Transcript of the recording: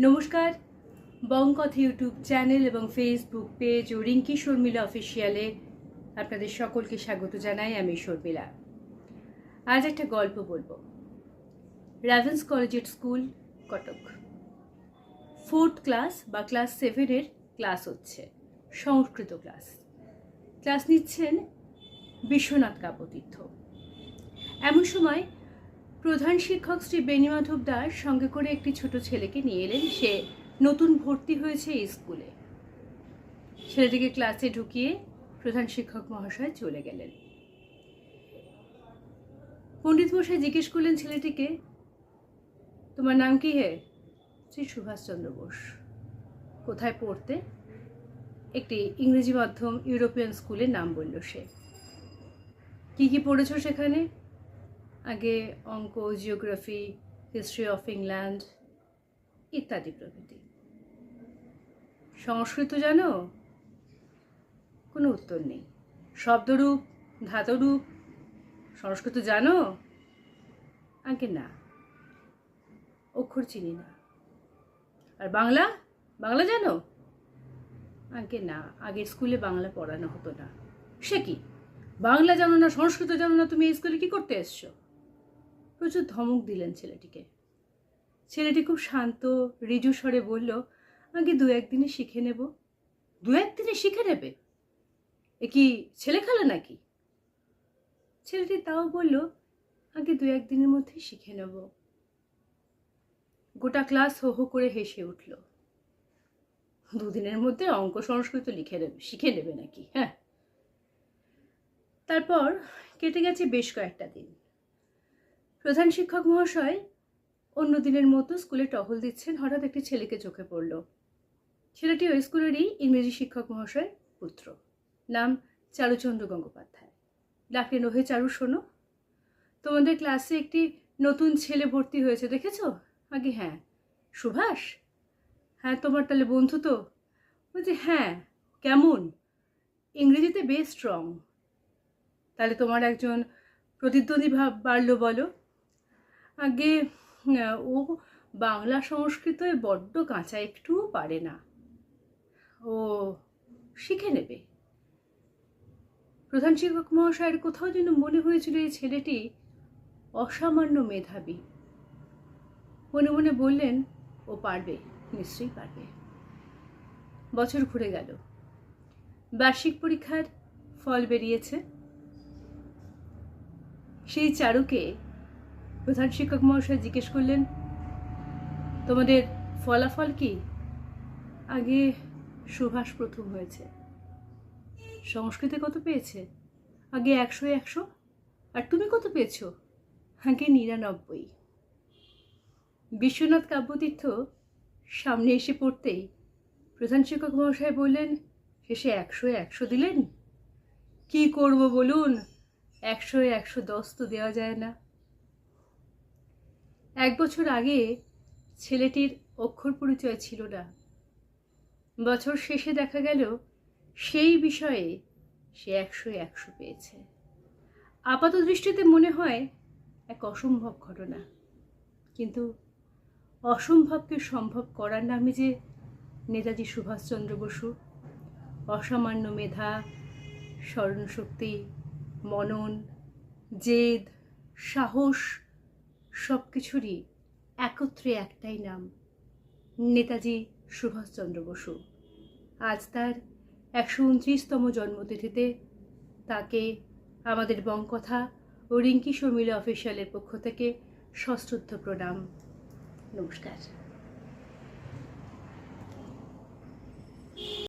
নমস্কার। Bongkotha YouTube channel এবং Facebook page ও রিঙ্কি শর্মিলা অফিসিয়ালে আপনাদের সকলকে স্বাগত জানাই, আমি শর্মিলা। আজ একটা গল্প বলব। র্যাভেন্স কলেজের স্কুল কটক। ফোর্থ ক্লাস বা ক্লাস সেভেনের ক্লাস হচ্ছে, সংস্কৃত ক্লাস। ক্লাস নিচ্ছেন বিশ্বনাথ কাব্যতীর্থ। এমন সময় প্রধান শিক্ষক শ্রী বেণীমাধব দাস সঙ্গে করে একটি ছোট ছেলেকে নিয়ে এলেন। সে নতুন ভর্তি হয়েছে স্কুলে। ছেলেটিকে ক্লাসে ঢুকিয়ে প্রধান শিক্ষক মহাশয় চলে গেলেন। পণ্ডিত মশাই জিজ্ঞেস করলেন ছেলেটিকে, তোমার নাম কি হে? শ্রী সুভাষচন্দ্র বোস। কোথায় পড়তে? একটি ইংরেজি মাধ্যম ইউরোপিয়ান স্কুলের নাম বলল সে। কি কি পড়েছো সেখানে? আগে অঙ্ক জিওগ্রাফি হিস্ট্রি অফ ইংল্যান্ড ইত্যাদি প্রভৃতি। সংস্কৃত জানো? কোনো উত্তর নেই। শব্দরূপ, ধাতরূপ, সংস্কৃত জানো? আগে না। অক্ষর চিনি না। আর বাংলা? বাংলা জানো? আগে না। আগের স্কুলে বাংলা পড়ানো হতো না। সে কি? বাংলা জানো না, সংস্কৃত জানো না, তুমি এই স্কুলে কি করতে এসছো? প্রচুর ধমক দিলেন ছেলেটিকে। ছেলেটি খুব শান্ত, রিজু স্বরে বলল আগে দু একদিনে শিখে নেব। দু একদিনে শিখে নেবে? এ কি ছেলে খেলা নাকি? ছেলেটি তাও বলল আগে দু একদিনের মধ্যে শিখে নেব। গোটা ক্লাস হো হো করে হেসে উঠল। দুদিনের মধ্যে অঙ্ক সংস্কৃত লিখে নেবে, শিখে নেবে নাকি? হ্যাঁ। তারপর কেটে গেছে বেশ কয়েকটা দিন। প্রধান শিক্ষক মহাশয় অন্য দিনের মতো স্কুলে টহল দিচ্ছেন। হঠাৎ একটি ছেলেকে চোখে পড়ল। ছেলেটি ওই স্কুলেরই ইংরেজি শিক্ষক মহাশয় পুত্র। নাম চারুচন্দ্র গঙ্গোপাধ্যায়। ডাকলেন ওহে চারু, শোনো। তোমাদের ক্লাসে একটি নতুন ছেলে ভর্তি হয়েছে, দেখেছ? আগে হ্যাঁ। সুভাষ? হ্যাঁ তোমার তাহলে বন্ধু তো? বলছি হ্যাঁ কেমন? ইংরেজিতে বেশ স্ট্রং তাহলে তোমার একজন প্রতিদ্বন্দ্বী ভাব বাড়লো বলো। আগে ও বাংলা সংস্কৃতয় বড্ড কাঁচা, একটুও পারে না। ও শিখে নেবে। প্রধান শিক্ষক মহাশয়ের কোথাও যেন মনে হয়েছিল এই ছেলেটি অসামান্য মেধাবী। মনে মনে বললেন, ও পারবে, নিশ্চয়ই পারবে। বছর ঘুরে গেল। বার্ষিক পরীক্ষার ফল বেরিয়েছে। সেই চারুকে প্রধান শিক্ষক মহাশয় জিজ্ঞেস করলেন, তোমাদের ফলাফল কি? আগে সুভাষ প্রথম হয়েছে। সংস্কৃতে কত পেয়েছে? আগে একশো একশো। আর তুমি কত পেয়েছ? আগে নিরানব্বই। বিশ্বনাথ কাব্যতীর্থ সামনে এসে পড়তেই প্রধান শিক্ষক মহাশয় বললেন, শেষে একশো একশো দিলেন? কি করব বলুন? একশো একশো দশ তো দেওয়া যায় না। এক বছর আগে ছেলেটির অক্ষর পরিচয় ছিল না। বছর শেষে দেখা গেল সেই বিষয়ে সে একশো একশো পেয়েছে। আপাত দৃষ্টিতে মনে হয় এক অসম্ভব ঘটনা। কিন্তু অসম্ভবকে সম্ভব করার নামে যে নেতাজি সুভাষচন্দ্র বসু, অসামান্য মেধা, স্মরণশক্তি, মনন, জেদ, সাহস সব কিছুরই একত্রে একটাই নাম, নেতাজি সুভাষচন্দ্র বসু। আজ তার একশো উনত্রিশতম জন্মতিথিতে তাকে আমাদের বংকথা ও রিঙ্কি শর্মিলা অফিসিয়ালের পক্ষ থেকে সশ্রদ্ধ প্রণাম। নমস্কার।